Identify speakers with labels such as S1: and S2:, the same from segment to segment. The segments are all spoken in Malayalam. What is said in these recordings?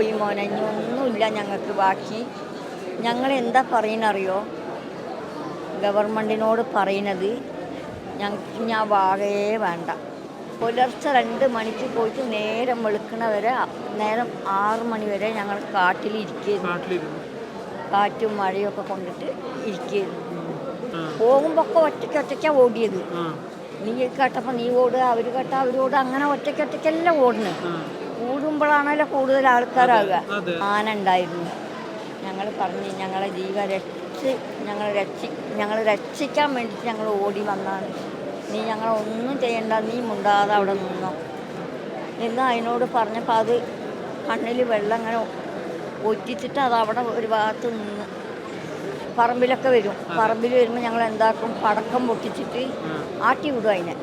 S1: പോയി മോനെ. ഇനി ഒന്നുമില്ല ഞങ്ങൾക്ക് ബാക്കി. ഞങ്ങൾ എന്താ പറയുന്നറിയോ? ഗവൺമെന്റിനോട് പറയുന്നത് ഞങ്ങൾക്ക് ഇനി ആ വാഴയേ വേണ്ട. പുലർച്ചെ രണ്ട് മണിക്ക് പോയിട്ട് നേരം വെളുക്കണ വരെ നേരം ആറ് മണി വരെ ഞങ്ങൾ കാട്ടിൽ ഇരിക്കുന്നു കാറ്റും മഴയൊക്കെ കൊണ്ടിട്ട് ഇരിക്കുന്നു പോകുമ്പോൾ ഒക്കെ ഒറ്റയ്ക്ക് ഒറ്റയ്ക്കാണ് ഓടിയത്. നീ കേട്ടപ്പോൾ നീ ഓടുക അവർ കേട്ട അവരോട് അങ്ങനെ ഒറ്റയ്ക്ക് ഒറ്റയ്ക്കെല്ലാം ഓടുന്നു.
S2: ആ
S1: കൂടുതൽ ആൾക്കാരാകുക. ആന ഉണ്ടായിരുന്നു. ഞങ്ങൾ പറഞ്ഞ് ഞങ്ങളെ ജീവ രക്ഷ ഞങ്ങൾ രക്ഷി ഞങ്ങൾ രക്ഷിക്കാൻ വേണ്ടിയിട്ട് ഞങ്ങൾ ഓടി വന്നാണ്. നീ ഞങ്ങളെ ഒന്നും ചെയ്യണ്ട നീ മുണ്ടാതെ അവിടെ നിന്നോ. എന്ന് അതിനോട് പറഞ്ഞപ്പോൾ അത് കണ്ണിൽ വെള്ളം അങ്ങനെ ഒറ്റിച്ചിട്ട് അത് അവിടെ ഒരു ഭാഗത്ത് നിന്ന് പറമ്പിലൊക്കെ വരും. പറമ്പിൽ വരുമ്പോൾ ഞങ്ങൾ എന്താക്കും പടക്കം പൊട്ടിച്ചിട്ട് ആട്ടി വിടും അതിനെ.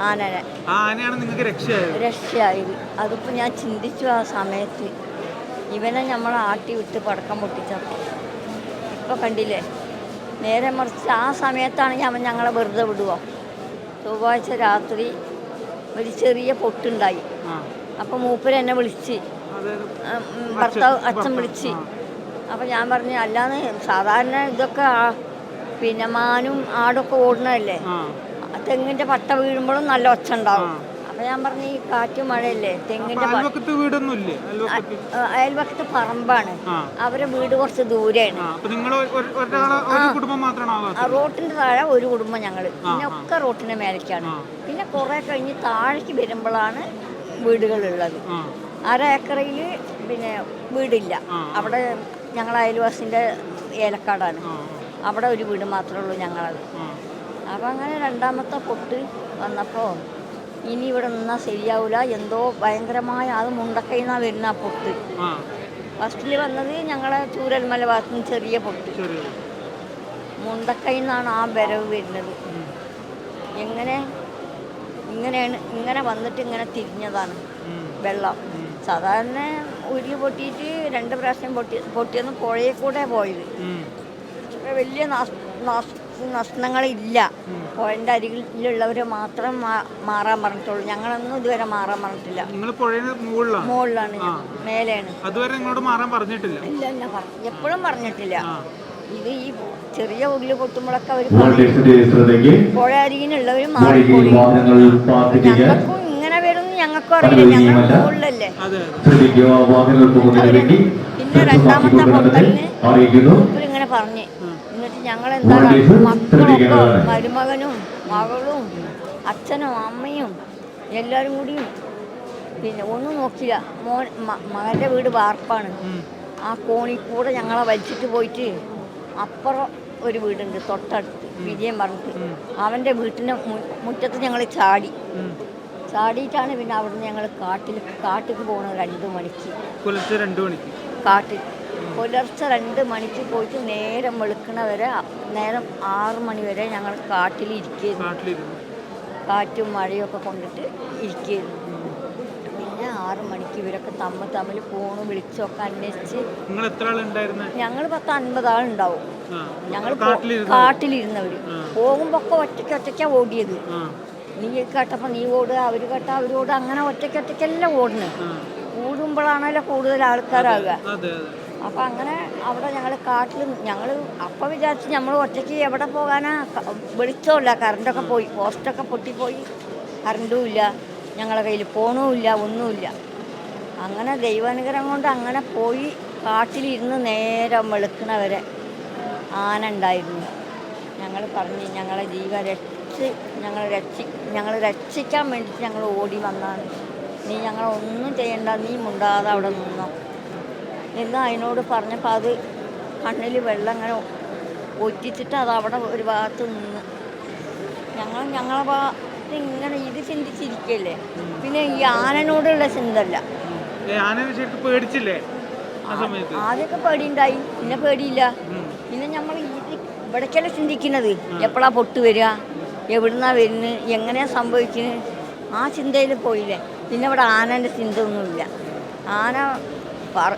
S1: ആനനെ.
S2: ആനയാണ് നിങ്ങൾക്ക് രക്ഷയായത്?
S1: രക്ഷയായി. അതിപ്പോൾ ഞാൻ ചിന്തിച്ചു ആ സമയത്ത്. ഇവനെ നമ്മൾ ആട്ടി വിട്ട് പടക്കം പൊട്ടിച്ചപ്പോൾ ഇപ്പോൾ കണ്ടില്ലേ? നേരെ മറിച്ച് ആ സമയത്താണെങ്കിൽ അവൻ ഞങ്ങളെ വെറുതെ വിടുവോ. ചൊവ്വാഴ്ച രാത്രി ഒരു ചെറിയ പൊട്ടുണ്ടായി.
S2: അപ്പൊ
S1: അപ്പോൾ മൂപ്പര് എന്നെ വിളിച്ച്. ഭർത്താവ് അച്ഛൻ വിളിച്ച്. അപ്പോൾ ഞാൻ പറഞ്ഞു അല്ലാന്ന് സാധാരണ ഇതൊക്കെ പിന്നെ മാനും ആടൊക്കെ ഓടണതല്ലേ
S2: ആ
S1: തെങ്ങിന്റെ പട്ട വീഴുമ്പോഴും നല്ല ഒച്ച ഉണ്ടാവും. അപ്പൊ ഞാൻ പറഞ്ഞു ഈ കാറ്റും മഴയല്ലേ തെങ്ങിന്റെ
S2: അയൽവക്കത്ത്
S1: പറമ്പാണ്. അവരെ വീട് കുറച്ച് ദൂരെയാണ്. റോട്ടിന്റെ താഴെ ഒരു കുടുംബം ഞങ്ങൾ. പിന്നെ ഒക്കെ റോട്ടിന്റെ മേലേക്കാണ്. പിന്നെ കുറേ കഴിഞ്ഞ് താഴേക്ക് വരുമ്പോഴാണ് വീടുകളുള്ളത്. അര ഏക്കറയിൽ പിന്നെ വീടില്ല. അവിടെ ഞങ്ങൾ അയൽവാസിന്റെ ഏലക്കാടാണ്. അവിടെ ഒരു വീട് മാത്രമേ ഉള്ളൂ ഞങ്ങളത്. അപ്പം അങ്ങനെ രണ്ടാമത്തെ പൊട്ട് വന്നപ്പോൾ ഇനി ഇവിടെ നിന്നാൽ ശരിയാവില്ല എന്തോ ഭയങ്കരമായ അത് മുണ്ടക്കയിൽ നിന്നാണ് വരുന്ന ആ പൊട്ട്. ഫസ്റ്റിൽ വന്നത് ഞങ്ങളെ ചൂരൽമല ഭാഗത്ത് നിന്ന് ചെറിയ പൊട്ട്.
S2: മുണ്ടക്കൈന്നാണ്
S1: മുണ്ടക്കയിൽ നിന്നാണ് ആ വരവ് വരുന്നത്. എങ്ങനെ? ഇങ്ങനെയാണ് ഇങ്ങനെ വന്നിട്ട് ഇങ്ങനെ തിരിഞ്ഞതാണ് വെള്ളം. സാധാരണ ഉരുൾ പൊട്ടിയിട്ട് രണ്ട് പ്രാവശ്യം പൊട്ടി പൊട്ടിയെന്ന് പുഴയിൽ കൂടെ പോയത്. വലിയ നാശ നഷ്ടങ്ങളില്ല പുഴന്റെ അരികിലുള്ളവർ മാത്രം മാ- മാറാൻ പറഞ്ഞിട്ടുള്ളൂ. ഞങ്ങളൊന്നും ഇതുവരെ മാറാൻ പറഞ്ഞിട്ടില്ല.
S2: നിങ്ങൾ മുകളിലാണ്?
S1: മുകളിലാണ്. മേലെയാണ്.
S2: അതുവരെ നിങ്ങളോട് മാറാൻ പറഞ്ഞിട്ടില്ല?
S1: ഇല്ല ഇല്ല പറഞ്ഞു എപ്പോഴും പറഞ്ഞിട്ടില്ല. ഇത് ഈ ചെറിയ ഉരുൾ പൊട്ടുമ്പോഴൊക്കെ അവർ പുഴ അരികിനുള്ളവർ മാറിപ്പോയി. ഞങ്ങൾക്കും ഇങ്ങനെ വരും ഞങ്ങൾക്കും അറിയില്ല. ഞങ്ങൾ മുകളിലല്ലേ പിന്നെ രണ്ടാമത്തെ പൊട്ടലിന് ഇങ്ങനെ പറഞ്ഞ്. ഞങ്ങൾ എന്താണ് മക്കളൊക്കെ മരുമകനും മകളും അച്ഛനും അമ്മയും എല്ലാവരും കൂടിയും പിന്നെ ഒന്നും നോക്കില്ല. മോൻ മകന്റെ വീട് വാർപ്പാണ്. ആ കോണി കൂടെ ഞങ്ങളെ വലിച്ചിട്ട് പോയിട്ട് അപ്പുറം ഒരു വീടുണ്ട് തൊട്ടടുത്ത് വിജയം പറഞ്ഞിട്ട്. അവന്റെ വീട്ടിന്റെ മുറ്റത്ത് ഞങ്ങൾ ചാടി. ചാടിയിട്ടാണ് പിന്നെ അവിടുന്ന് ഞങ്ങൾ കാട്ടിൽ കാട്ടിൽ പോകുന്നത് രണ്ട് മണിക്ക്.
S2: പുലർച്ചെ രണ്ടു മണിക്ക്.
S1: കാട്ടിൽ. പുലർച്ചെ രണ്ട് മണിക്ക് പോയിട്ട് നേരം വെളുക്കണ വരെ നേരം ആറ് മണി വരെ ഞങ്ങൾ കാട്ടിൽ ഇരിക്കുന്നു കാറ്റും മഴയൊക്കെ കൊണ്ടിട്ട് ഇരിക്കുന്നു പിന്നെ ആറ് മണിക്ക് ഇവരൊക്കെ തമ്മ തമ്മിൽ ഫോണ് വിളിച്ചൊക്കെ അന്വേഷിച്ച് ഞങ്ങൾ പത്ത് അൻപത് ആളുണ്ടാവും ഞങ്ങൾ
S2: കാട്ടിലിരുന്നു
S1: കാട്ടിലിരുന്നവർ പോകുമ്പോ ഒക്കെ ഒറ്റയ്ക്ക് ഒറ്റയ്ക്കാ ഓടിയത്. നീ കേട്ടപ്പോൾ നീ ഓടുക അവർ കേട്ട അവരോട് അങ്ങനെ ഒറ്റയ്ക്ക് ഒറ്റയ്ക്കെല്ലാം
S2: ഓടുന്നത്
S1: കൂടുമ്പോഴാണല്ലോ കൂടുതൽ ആൾക്കാരാകുക
S2: അതെ അതെ
S1: അപ്പം അങ്ങനെ അവിടെ ഞങ്ങൾ കാട്ടിൽ ഞങ്ങൾ അപ്പം വിചാരിച്ച് നമ്മൾ ഒറ്റയ്ക്ക് എവിടെ പോകാനാ? വെളിച്ചമില്ല കറണ്ടൊക്കെ പോയി. പോസ്റ്റൊക്കെ പൊട്ടിപ്പോയി. കറണ്ടും ഇല്ല ഞങ്ങളെ കയ്യിൽ ഫോണും ഇല്ല ഒന്നുമില്ല. അങ്ങനെ ദൈവാനുഗ്രഹം കൊണ്ട് അങ്ങനെ പോയി കാട്ടിലിരുന്ന് നേരം വെളുക്കണ വരെ ആന ഉണ്ടായിരുന്നു. ഞങ്ങൾ പറഞ്ഞ് ഞങ്ങളെ ജീവ രക്ഷ ഞങ്ങൾ രക്ഷി ഞങ്ങൾ രക്ഷിക്കാൻ വേണ്ടിയിട്ട് ഞങ്ങൾ ഓടി വന്നാണ്. നീ ഞങ്ങളൊന്നും ചെയ്യണ്ട. നീ മുണ്ടാതെ അവിടെ നിന്നോ. എന്ന് അതിനോട് പറഞ്ഞപ്പോൾ അത് കണ്ണിൽ വെള്ളം അങ്ങനെ ഒറ്റിച്ചിട്ട് അത് അവിടെ ഒരു ഭാഗത്ത് നിന്ന്. ഞങ്ങൾ ഞങ്ങളെ ഭാഗത്ത് ഇങ്ങനെ ഇത് ചിന്തിച്ചിരിക്കല്ലേ? പിന്നെ ഈ ആനനോടുള്ള ചിന്തല്ല
S2: പേടിച്ചില്ലേ?
S1: ആദ്യമൊക്കെ പേടിയുണ്ടായി. പിന്നെ പേടിയില്ല. പിന്നെ നമ്മൾ ഇവിടേക്കല്ലേ ചിന്തിക്കുന്നത്? എപ്പോഴാ പൊട്ട് വരിക? എവിടുന്നാ വരുന്നത് എങ്ങനെയാ സംഭവിക്കുന്നത് ആ ചിന്തയിൽ പോയില്ലേ. പിന്നെ ഇവിടെ ആനന്റെ ചിന്ത ഒന്നുമില്ല. ആന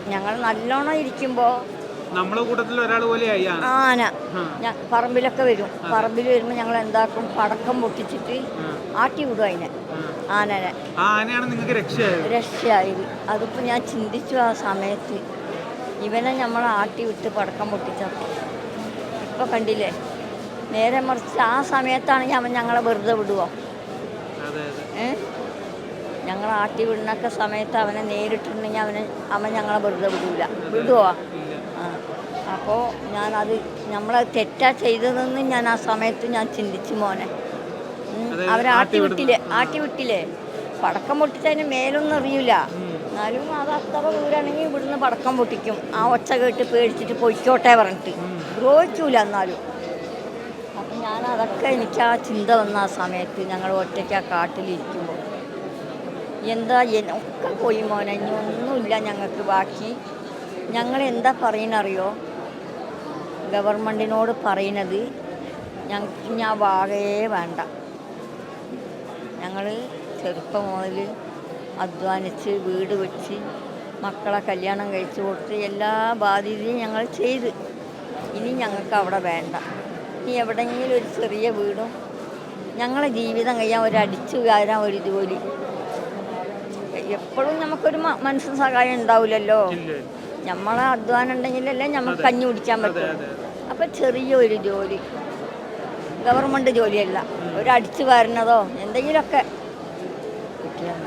S1: ഞങ്ങൾ നല്ലോണം ഇരിക്കുമ്പോൾ
S2: നമ്മളെ കൂട്ടത്തിൽ ഒരാൾ പോലെയായി ആന
S1: പറമ്പിലൊക്കെ വരും. പറമ്പിൽ വരുമ്പോൾ ഞങ്ങൾ എന്താക്കും പടക്കം പൊട്ടിച്ചിട്ട് ആട്ടി വിടും അതിനെ ആനനെ.
S2: ആനയാണ് നിങ്ങൾക്ക് രക്ഷയായത്?
S1: അതിപ്പോൾ ഞാൻ ചിന്തിച്ചു ആ സമയത്ത് ഇവനെ നമ്മൾ ആട്ടി വിട്ട് പടക്കം പൊട്ടിച്ചപ്പോൾ ഇപ്പോൾ കണ്ടില്ലേ? നേരെ മറിച്ച് ആ സമയത്താണെങ്കിൽ അവൻ ഞങ്ങളെ വെറുതെ വിടുവോ?
S2: അതെ അതെ.
S1: ഏ? ഞങ്ങൾ ആട്ടി വിടുന്നൊക്കെ സമയത്ത് അവനെ നേരിട്ടിട്ടുണ്ടെങ്കിൽ അവന് അവൻ ഞങ്ങളെ വെറുതെ വിടൂല. വിടുവോ? അപ്പോൾ ഞാനത് നമ്മളെ തെറ്റാ ചെയ്തതെന്ന് ഞാൻ ആ സമയത്ത് ഞാൻ ചിന്തിച്ചു മോനെ.
S2: അവരാട്ടി
S1: വിട്ടില്ലേ? ആട്ടി വിട്ടില്ലേ? പടക്കം പൊട്ടിച്ചതിന് മേലൊന്നും അറിയില്ല എന്നാലും അത് അത്ര ദൂരാണെങ്കിൽ ഇവിടുന്ന് പടക്കം പൊട്ടിക്കും. ആ ഒച്ച കേട്ട് പേടിച്ചിട്ട് പൊയ്ക്കോട്ടെ പറഞ്ഞിട്ട്. ദ്രോഹിക്കൂല എന്നാലും. അപ്പം ഞാൻ അതൊക്കെ എനിക്ക് ആ ചിന്ത വന്ന ആ സമയത്ത് ഞങ്ങൾ ഒറ്റയ്ക്ക് ആ കാട്ടിലിരിക്കുമ്പോൾ എന്താ ഒക്കെ പോയി മോനെ. ഒന്നുമില്ല ഞങ്ങൾക്ക് ബാക്കി. ഞങ്ങൾ എന്താ പറയണറിയോ? ഗവൺമെന്റിനോട് പറയണത് ഞങ്ങൾക്ക് ഇനി ആ വേണ്ട. ഞങ്ങൾ ചെറുപ്പം മുതൽ അധ്വാനിച്ച് വീട് വെച്ച് മക്കളെ കല്യാണം കഴിച്ചു കൊടുത്ത് എല്ലാ ബാധ്യതയും ഞങ്ങൾ ചെയ്ത്. ഇനി ഞങ്ങൾക്ക് അവിടെ വേണ്ട. ഇനി എവിടെയെങ്കിലും ഒരു ചെറിയ വീടും ഞങ്ങളെ ജീവിതം കഴിയാൻ ഒരു അടിച്ചു കയറാൻ ഒരു ജോലി എപ്പോഴും നമുക്കൊരു മനസ്സിന് സഹായം ഉണ്ടാവില്ലല്ലോ നമ്മളെ അധ്വാനം ഉണ്ടെങ്കിലല്ലേ നമുക്ക് കഞ്ഞി കുടിക്കാൻ പറ്റും. അപ്പം ചെറിയൊരു ജോലി. ഗവൺമെന്റ് ജോലിയല്ല. ഒരു അടിച്ചു വരുന്നതോ എന്തെങ്കിലുമൊക്കെ കിട്ടിയാൽ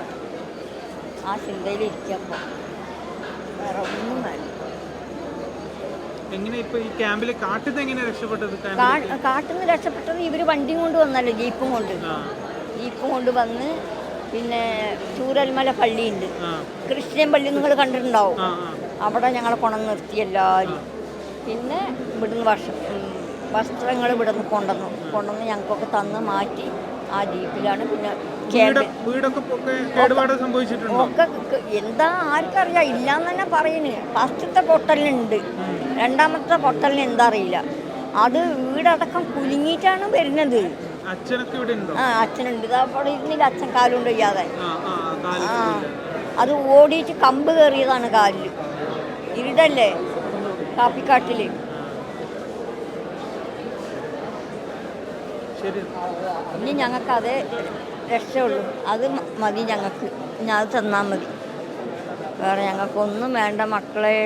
S1: ആ ചിന്തയിൽ ഇരിക്കുമ്പോൾ വേറെ ഒന്നും വേണ്ട.
S2: കാട്ടിൽ നിന്ന് രക്ഷപ്പെട്ടത്?
S1: ഇവർ വണ്ടിയും കൊണ്ട് വന്നല്ലോ ജീപ്പും കൊണ്ട്. ജീപ്പും കൊണ്ട് വന്ന് പിന്നെ ചൂരൽമല പള്ളിയുണ്ട്. ക്രിസ്ത്യൻ പള്ളി നിങ്ങൾ കണ്ടിട്ടുണ്ടാവും. അവിടെ ഞങ്ങളെ കൊണ്ടു നിർത്തി എല്ലാവരും. പിന്നെ ഇവിടുന്ന് വർഷം വസ്ത്രങ്ങൾ ഇവിടുന്ന് കൊണ്ടുവന്നു. കൊണ്ടുവന്ന് ഞങ്ങൾക്കൊക്കെ തന്ന് മാറ്റി ആ ജീപ്പിലാണ്. പിന്നെ
S2: ഒക്കെ
S1: എന്താ ആർക്കറിയാം. ഇല്ലാന്ന് തന്നെ പറയുന്നു ഫസ്റ്റത്തെ പൊട്ടലിനുണ്ട് രണ്ടാമത്തെ പൊട്ടലിന് എന്താ അറിയില്ല. അത് വീടടക്കം കുലുങ്ങിയിട്ടാണ് വരുന്നത്. ആ അച്ഛനുണ്ട്. അവിടെ ഇരുന്നില്ല. അച്ഛൻ കാലുകൊണ്ട് വയ്യാതെ
S2: ആ
S1: അത് ഓടിയിട്ട് കമ്പ് കയറിയതാണ് കാലിൽ ഇരുടല്ലേ? കാപ്പിക്കാട്ടിൽ
S2: ശരി.
S1: ഇനി ഞങ്ങൾക്ക് അതേ രക്ഷയുള്ളൂ. അത് മതി ഞങ്ങൾക്ക്. ഞാൻ തന്നാൽ മതി. വേറെ ഞങ്ങൾക്കൊന്നും വേണ്ട മക്കളെ.